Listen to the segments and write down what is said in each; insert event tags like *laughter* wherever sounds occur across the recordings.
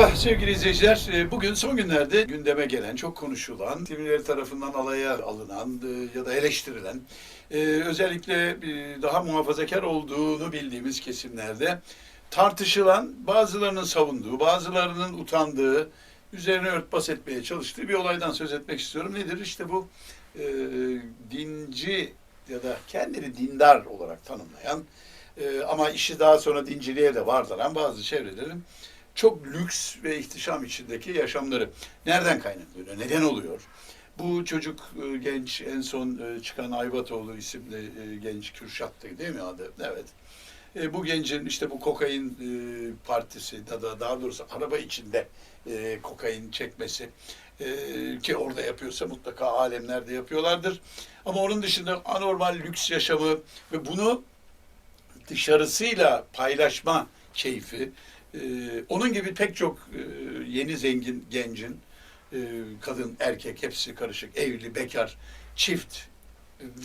Merhaba sevgili izleyiciler. Ee, Bugün son günlerde gündeme gelen, çok konuşulan, kimileri tarafından alaya alınan e, ya da eleştirilen, e, özellikle e, daha muhafazakar olduğunu bildiğimiz kesimlerde tartışılan, bazılarının savunduğu, bazılarının utandığı, üzerine örtbas etmeye çalıştığı bir olaydan söz etmek istiyorum. Nedir? İşte bu e, dinci ya da kendini dindar olarak tanımlayan e, ama işi daha sonra dinciliğe de vardıran bazı çevrelerin çok lüks ve ihtişam içindeki yaşamları nereden kaynaklanıyor? Neden oluyor? Bu çocuk e, genç en son e, çıkan Aybatoğlu isimli e, genç Kürşat'tı değil mi adı? Evet. E, bu gencin işte bu kokain e, partisi ya da daha doğrusu araba içinde e, kokain çekmesi e, ki orada yapıyorsa mutlaka alemlerde yapıyorlardır. Ama onun dışında anormal lüks yaşamı ve bunu dışarısıyla paylaşma keyfi, ee, onun gibi pek çok e, yeni zengin gencin, e, kadın, erkek hepsi karışık, evli, bekar, çift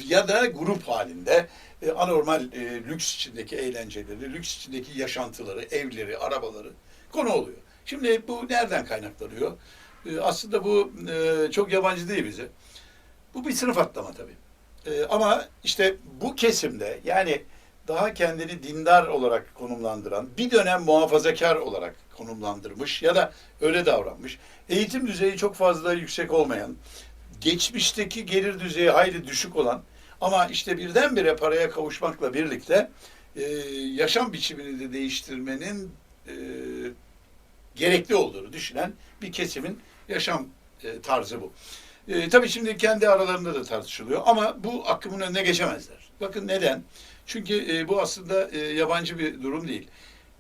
ya da grup halinde e, anormal e, lüks içindeki eğlenceleri, lüks içindeki yaşantıları, evleri, arabaları konu oluyor. Şimdi bu nereden kaynaklanıyor? E, aslında bu e, çok yabancı değil bize. Bu bir sınıf atlama tabii. E, ama işte bu kesimde yani daha kendini dindar olarak konumlandıran, bir dönem muhafazakar olarak konumlandırmış ya da öyle davranmış, eğitim düzeyi çok fazla yüksek olmayan, geçmişteki gelir düzeyi hayli düşük olan ama işte birdenbire paraya kavuşmakla birlikte e, yaşam biçimini de değiştirmenin e, gerekli olduğunu düşünen bir kesimin yaşam e, tarzı bu. E, tabii şimdi kendi aralarında da tartışılıyor ama bu akımın önüne geçemezler. Bakın neden? Çünkü e, bu aslında e, yabancı bir durum değil.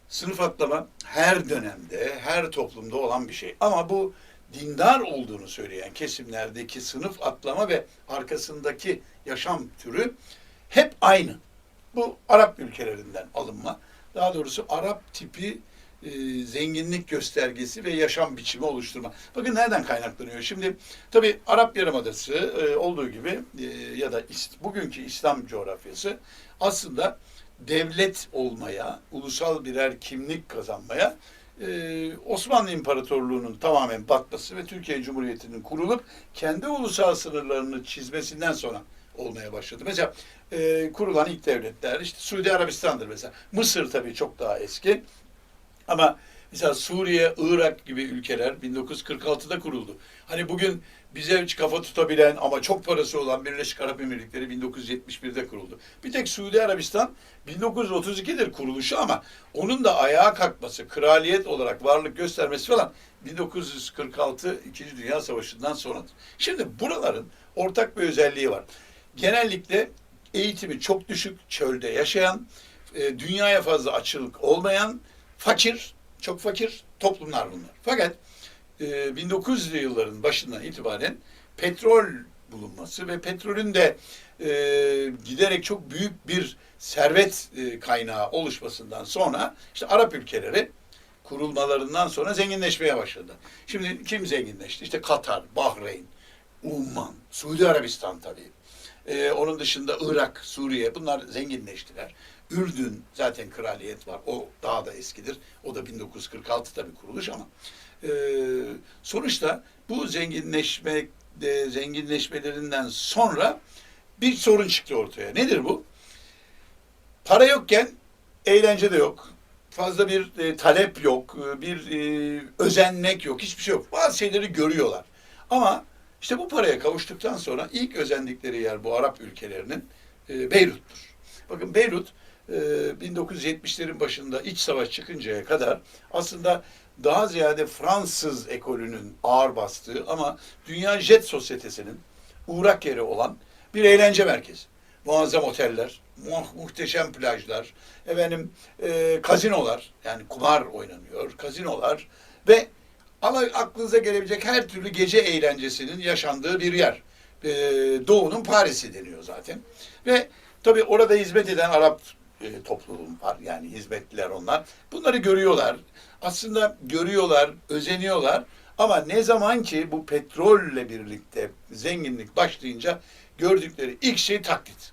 Sınıf atlama her dönemde, her toplumda olan bir şey. Ama bu dindar olduğunu söyleyen kesimlerdeki sınıf atlama ve arkasındaki yaşam türü hep aynı. Bu Arap ülkelerinden alınma. Daha doğrusu Arap tipi e, zenginlik göstergesi ve yaşam biçimi oluşturma. Bakın nereden kaynaklanıyor? Şimdi tabii Arap Yarımadası e, olduğu gibi e, ya da bugünkü İslam coğrafyası aslında devlet olmaya, ulusal birer kimlik kazanmaya Osmanlı İmparatorluğu'nun tamamen batması ve Türkiye Cumhuriyeti'nin kurulup kendi ulusal sınırlarını çizmesinden sonra olmaya başladı. Mesela e, kurulan ilk devletler işte Suudi Arabistan'dır mesela. Mısır tabii çok daha eski. Ama mesela Suriye, Irak gibi ülkeler 1946'da kuruldu. Hani bugün bize hiç kafa tutabilen ama çok parası olan Birleşik Arap Emirlikleri 1971'de kuruldu. Bir tek Suudi Arabistan 1932'dir kuruluşu ama onun da ayağa kalkması, kraliyet olarak varlık göstermesi falan 1946 İkinci Dünya Savaşı'ndan sonradır. Şimdi buraların ortak bir özelliği var. Genellikle eğitimi çok düşük, çölde yaşayan, e, dünyaya fazla açılık olmayan, fakir, çok fakir toplumlar bunlar. Fakat e, 1900'lü yılların başından itibaren petrol bulunması ve petrolün de e, giderek çok büyük bir servet e, kaynağı oluşmasından sonra işte Arap ülkeleri kurulmalarından sonra zenginleşmeye başladı. Şimdi kim zenginleşti? İşte Katar, Bahreyn, Umman, Suudi Arabistan tabii. Ee, onun dışında Irak, Suriye bunlar zenginleştiler. Ürdün zaten kraliyet var. O daha da eskidir. O da 1946 tabii kuruluş ama e, sonuçta bu zenginleşme de, zenginleşmelerinden sonra bir sorun çıktı ortaya. Nedir bu? Para yokken eğlence de yok. Fazla bir e, talep yok, e, bir e, özenmek yok, hiçbir şey yok. Bazı şeyleri görüyorlar. Ama işte bu paraya kavuştuktan sonra ilk özendikleri yer bu Arap ülkelerinin e, Beyrut'tur. Bakın Beyrut e, 1970'lerin başında iç savaş çıkıncaya kadar aslında daha ziyade Fransız ekolünün ağır bastığı ama Dünya Jet Sosyetesi'nin uğrak yeri olan bir eğlence merkezi. Muazzam oteller, mu- muhteşem plajlar, efendim e, kazinolar yani kumar oynanıyor, kazinolar ve ama aklınıza gelebilecek her türlü gece eğlencesinin yaşandığı bir yer. Ee, Doğu'nun Paris'i deniyor zaten. Ve tabii orada hizmet eden Arap e, topluluğum var. Yani hizmetliler onlar. Bunları görüyorlar. Aslında görüyorlar, özeniyorlar. Ama ne zaman ki bu petrolle birlikte zenginlik başlayınca gördükleri ilk şey taklit.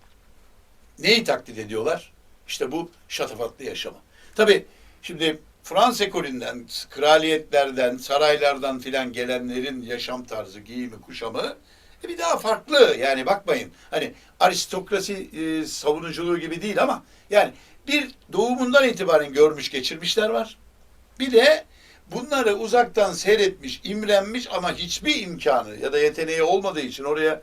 Neyi taklit ediyorlar? İşte bu şatafatlı yaşamı. Tabii şimdi Fransa ekolünden, kraliyetlerden, saraylardan filan gelenlerin yaşam tarzı, giyimi, kuşamı bir daha farklı. Yani bakmayın hani aristokrasi e, savunuculuğu gibi değil ama yani bir doğumundan itibaren görmüş geçirmişler var. Bir de bunları uzaktan seyretmiş, imrenmiş ama hiçbir imkanı ya da yeteneği olmadığı için oraya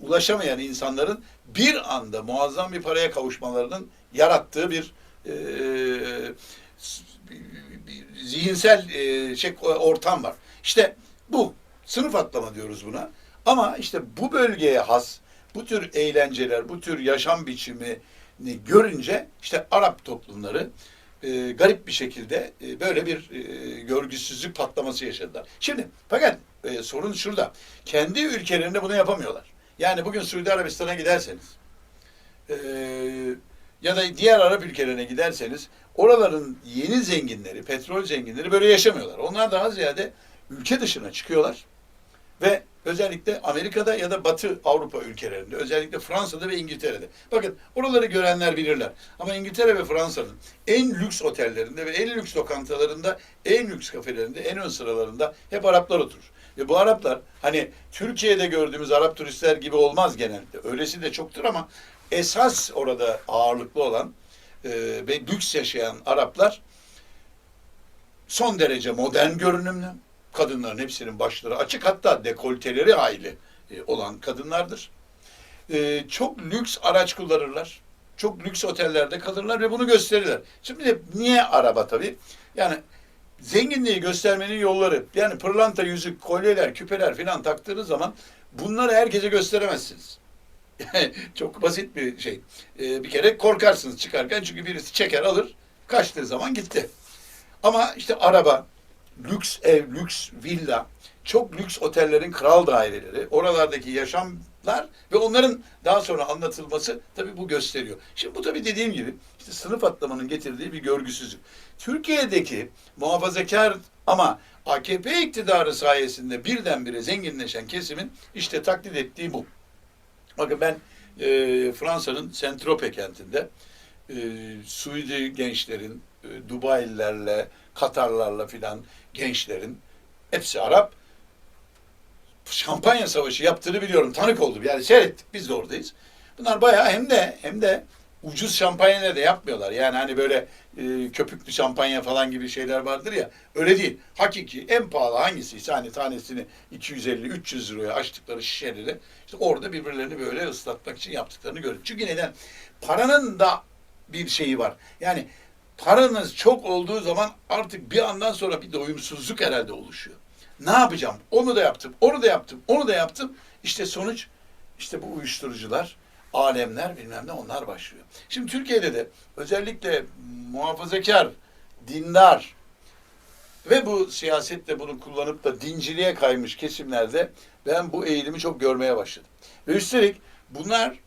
ulaşamayan insanların bir anda muazzam bir paraya kavuşmalarının yarattığı bir e, bir zihinsel e, şey ortam var. İşte bu sınıf atlama diyoruz buna. Ama işte bu bölgeye has bu tür eğlenceler, bu tür yaşam biçimini görünce işte Arap toplumları e, garip bir şekilde e, böyle bir e, görgüsüzlük patlaması yaşadılar. Şimdi fakat e, sorun şurada. Kendi ülkelerinde bunu yapamıyorlar. Yani bugün Suudi Arabistan'a giderseniz e, ya da diğer Arap ülkelerine giderseniz oraların yeni zenginleri, petrol zenginleri böyle yaşamıyorlar. Onlar daha ziyade ülke dışına çıkıyorlar ve özellikle Amerika'da ya da Batı Avrupa ülkelerinde, özellikle Fransa'da ve İngiltere'de. Bakın oraları görenler bilirler. Ama İngiltere ve Fransa'nın en lüks otellerinde ve en lüks lokantalarında, en lüks kafelerinde, en ön sıralarında hep Araplar oturur. Ve bu Araplar hani Türkiye'de gördüğümüz Arap turistler gibi olmaz genellikle. Öylesi de çoktur ama esas orada ağırlıklı olan e, ve lüks yaşayan Araplar son derece modern görünümlü. Kadınların hepsinin başları açık hatta dekolteleri hayli e, olan kadınlardır. E, çok lüks araç kullanırlar. Çok lüks otellerde kalırlar ve bunu gösterirler. Şimdi de niye araba tabii? Yani zenginliği göstermenin yolları. Yani pırlanta yüzük, kolyeler, küpeler filan taktığınız zaman bunları herkese gösteremezsiniz. *laughs* Çok basit bir şey. E, bir kere korkarsınız çıkarken çünkü birisi çeker alır. Kaçtığı zaman gitti. Ama işte araba, lüks ev, lüks villa, çok lüks otellerin kral daireleri, oralardaki yaşamlar ve onların daha sonra anlatılması tabii bu gösteriyor. Şimdi bu tabii dediğim gibi işte sınıf atlamanın getirdiği bir görgüsüzlük. Türkiye'deki muhafazakar ama AKP iktidarı sayesinde birdenbire zenginleşen kesimin işte taklit ettiği bu. Bakın ben e, Fransa'nın Saint-Tropez kentinde e, Suudi gençlerin, e, Dubai'lilerle, Katarlarla filan gençlerin hepsi Arap şampanya savaşı yaptığını biliyorum. Tanık oldum. Yani seyrettik. Biz de oradayız. Bunlar bayağı hem de hem de ucuz şampanya da yapmıyorlar. Yani hani böyle e, köpüklü şampanya falan gibi şeyler vardır ya. Öyle değil. Hakiki en pahalı hangisiyse hani tanesini 250-300 liraya açtıkları şişeleri işte orada birbirlerini böyle ıslatmak için yaptıklarını görüyorum. Çünkü neden? Paranın da bir şeyi var. Yani paranız çok olduğu zaman artık bir andan sonra bir doyumsuzluk herhalde oluşuyor. Ne yapacağım? Onu da yaptım, onu da yaptım, onu da yaptım. İşte sonuç işte bu uyuşturucular, alemler bilmem ne onlar başlıyor. Şimdi Türkiye'de de özellikle muhafazakar, dindar ve bu siyasette bunu kullanıp da dinciliğe kaymış kesimlerde ben bu eğilimi çok görmeye başladım. Ve üstelik bunlar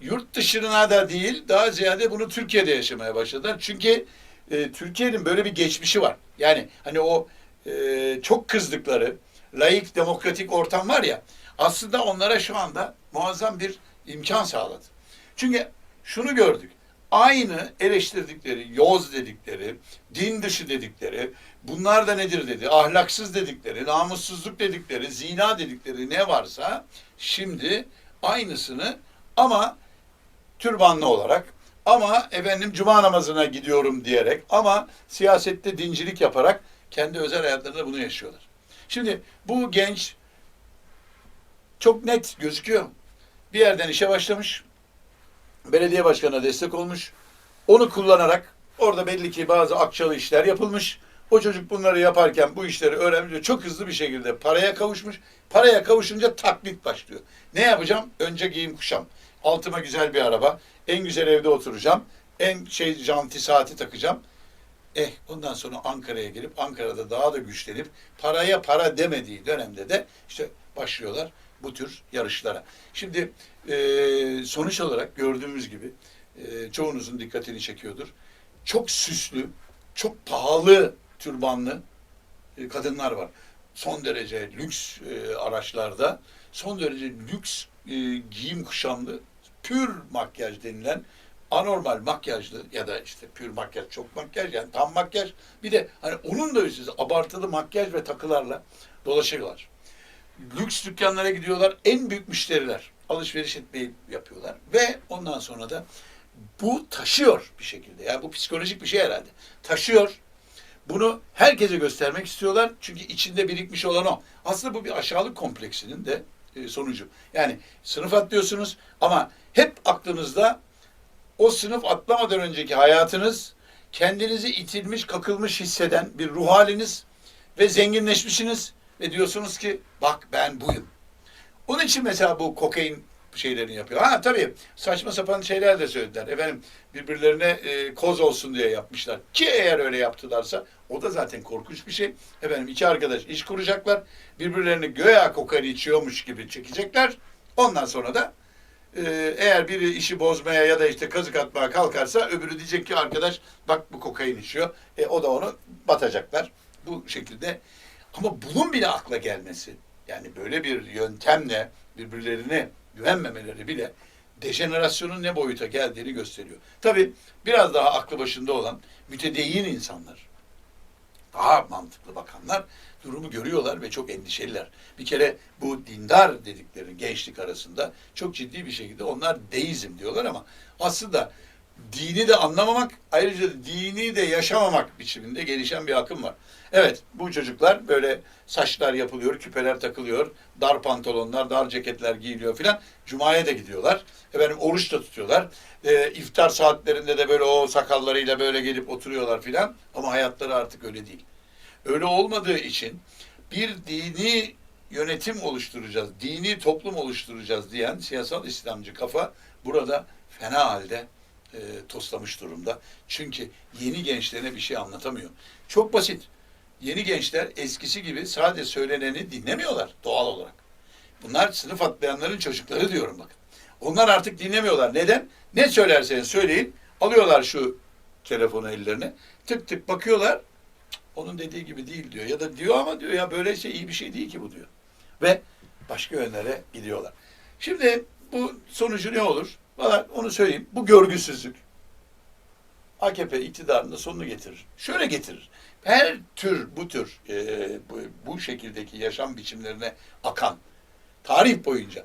yurt dışına da değil daha ziyade bunu Türkiye'de yaşamaya başladılar. Çünkü e, Türkiye'nin böyle bir geçmişi var. Yani hani o e, çok kızdıkları laik demokratik ortam var ya aslında onlara şu anda muazzam bir imkan sağladı. Çünkü şunu gördük. Aynı eleştirdikleri, yoz dedikleri, din dışı dedikleri, bunlar da nedir dedi, ahlaksız dedikleri, namussuzluk dedikleri, zina dedikleri ne varsa şimdi aynısını ama türbanlı olarak ama efendim cuma namazına gidiyorum diyerek ama siyasette dincilik yaparak kendi özel hayatlarında bunu yaşıyorlar. Şimdi bu genç çok net gözüküyor. Bir yerden işe başlamış. Belediye başkanına destek olmuş. Onu kullanarak orada belli ki bazı akçalı işler yapılmış. O çocuk bunları yaparken bu işleri öğrenmiş. Çok hızlı bir şekilde paraya kavuşmuş. Paraya kavuşunca taklit başlıyor. Ne yapacağım? Önce giyim kuşam. Altıma güzel bir araba. En güzel evde oturacağım. En şey janti saati takacağım. Eh ondan sonra Ankara'ya gelip Ankara'da daha da güçlenip paraya para demediği dönemde de işte başlıyorlar bu tür yarışlara. Şimdi e, sonuç olarak gördüğümüz gibi e, çoğunuzun dikkatini çekiyordur. Çok süslü, çok pahalı türbanlı e, kadınlar var. Son derece lüks e, araçlarda, son derece lüks e, giyim kuşamlı, pür makyaj denilen anormal makyajlı ya da işte pür makyaj, çok makyaj yani tam makyaj. Bir de hani onun da üstüne abartılı makyaj ve takılarla dolaşıyorlar. Lüks dükkanlara gidiyorlar. En büyük müşteriler. Alışveriş etmeyi yapıyorlar. Ve ondan sonra da bu taşıyor bir şekilde. Yani bu psikolojik bir şey herhalde. Taşıyor. Bunu herkese göstermek istiyorlar. Çünkü içinde birikmiş olan o. Aslında bu bir aşağılık kompleksinin de sonucu. Yani sınıf atlıyorsunuz ama hep aklınızda o sınıf atlamadan önceki hayatınız, kendinizi itilmiş, kakılmış hisseden bir ruh haliniz ve zenginleşmişsiniz ve diyorsunuz ki bak ben buyum. Onun için mesela bu kokain şeylerini yapıyor. Ha tabii saçma sapan şeyler de söylediler. Efendim birbirlerine e, koz olsun diye yapmışlar. Ki eğer öyle yaptılarsa o da zaten korkunç bir şey. Efendim iki arkadaş iş kuracaklar. Birbirlerini göğe kokain içiyormuş gibi çekecekler. Ondan sonra da e, eğer biri işi bozmaya ya da işte kazık atmaya kalkarsa öbürü diyecek ki arkadaş bak bu kokain içiyor. E, o da onu batacaklar. Bu şekilde. Ama bunun bile akla gelmesi yani böyle bir yöntemle birbirlerine güvenmemeleri bile dejenerasyonun ne boyuta geldiğini gösteriyor. Tabii biraz daha aklı başında olan mütedeyyin insanlar, daha mantıklı bakanlar durumu görüyorlar ve çok endişeliler. Bir kere bu dindar dedikleri gençlik arasında çok ciddi bir şekilde onlar deizm diyorlar ama aslında dini de anlamamak, ayrıca dini de yaşamamak biçiminde gelişen bir akım var. Evet, bu çocuklar böyle saçlar yapılıyor, küpeler takılıyor, dar pantolonlar, dar ceketler giyiliyor filan. Cuma'ya da gidiyorlar. Efendim oruç da tutuyorlar. Ee, iftar saatlerinde de böyle o sakallarıyla böyle gelip oturuyorlar filan. Ama hayatları artık öyle değil. Öyle olmadığı için bir dini yönetim oluşturacağız, dini toplum oluşturacağız diyen siyasal İslamcı kafa burada fena halde e, toslamış durumda. Çünkü yeni gençlerine bir şey anlatamıyor. Çok basit. Yeni gençler eskisi gibi sadece söyleneni dinlemiyorlar doğal olarak. Bunlar sınıf atlayanların çocukları diyorum bakın. Onlar artık dinlemiyorlar. Neden? Ne söylerseniz söyleyin. Alıyorlar şu telefonu ellerine. Tık tık bakıyorlar. "Cık, Onun dediği gibi değil diyor. Ya da diyor ama diyor ya böyle şey iyi bir şey değil ki bu diyor. Ve başka yönlere gidiyorlar. Şimdi bu sonucu ne olur? Valla onu söyleyeyim. Bu görgüsüzlük. AKP iktidarında sonunu getirir. Şöyle getirir. Her tür bu tür e, bu, bu şekildeki yaşam biçimlerine akan tarih boyunca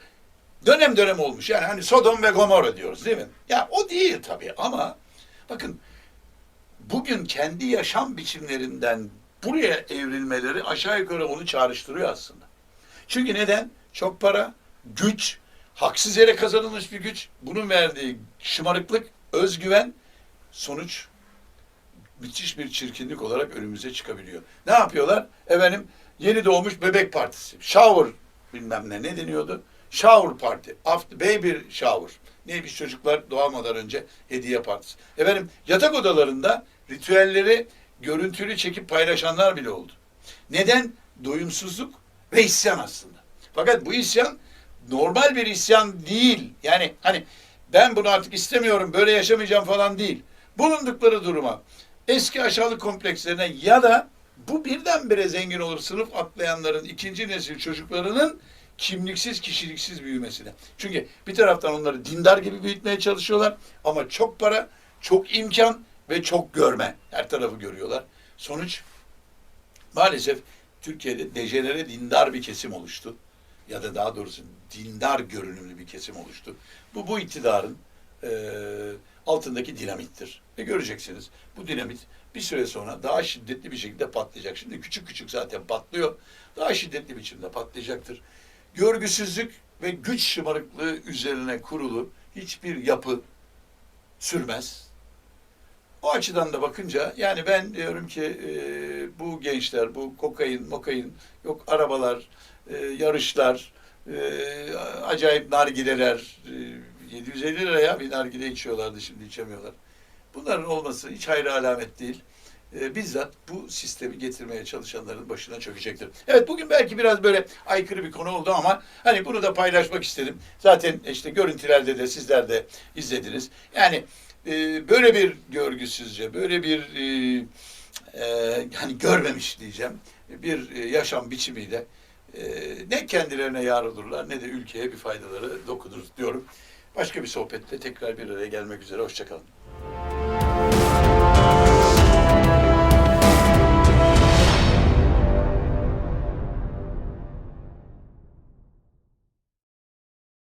dönem dönem olmuş. Yani hani Sodom ve Gomorra diyoruz değil mi? Ya o değil tabii ama bakın bugün kendi yaşam biçimlerinden buraya evrilmeleri aşağı yukarı onu çağrıştırıyor aslında. Çünkü neden? Çok para, güç, haksız yere kazanılmış bir güç, bunun verdiği şımarıklık, özgüven, sonuç müthiş bir çirkinlik olarak önümüze çıkabiliyor. Ne yapıyorlar? Efendim yeni doğmuş bebek partisi. Shower bilmem ne ne deniyordu? Shower party. After baby shower. Neymiş çocuklar doğamadan önce hediye partisi. Efendim yatak odalarında ritüelleri görüntülü çekip paylaşanlar bile oldu. Neden? Doyumsuzluk ve isyan aslında. Fakat bu isyan normal bir isyan değil. Yani hani ben bunu artık istemiyorum, böyle yaşamayacağım falan değil. Bulundukları duruma, eski aşağılık komplekslerine ya da bu birdenbire zengin olur sınıf atlayanların ikinci nesil çocuklarının kimliksiz, kişiliksiz büyümesine. Çünkü bir taraftan onları dindar gibi büyütmeye çalışıyorlar ama çok para, çok imkan ve çok görme. Her tarafı görüyorlar. Sonuç maalesef Türkiye'de dejenere dindar bir kesim oluştu. Ya da daha doğrusu dindar görünümlü bir kesim oluştu. Bu bu iktidarın eee, altındaki dinamittir. Ve göreceksiniz bu dinamit bir süre sonra daha şiddetli bir şekilde patlayacak. Şimdi küçük küçük zaten patlıyor. Daha şiddetli biçimde patlayacaktır. Görgüsüzlük ve güç şımarıklığı üzerine kurulu hiçbir yapı sürmez. O açıdan da bakınca yani ben diyorum ki e, bu gençler bu kokain, mokain, yok arabalar, e, yarışlar, e, acayip nargileler, e, 750 liraya bir nargile içiyorlardı şimdi içemiyorlar. Bunların olması hiç hayra alamet değil. Bizzat bu sistemi getirmeye çalışanların başına çökecektir. Evet bugün belki biraz böyle aykırı bir konu oldu ama hani bunu da paylaşmak istedim. Zaten işte görüntülerde de sizler de izlediniz. Yani böyle bir görgüsüzce, böyle bir e, yani görmemiş diyeceğim bir yaşam biçimiyle e, ne kendilerine yar olurlar ne de ülkeye bir faydaları dokunur diyorum. Başka bir sohbette tekrar bir araya gelmek üzere. Hoşçakalın.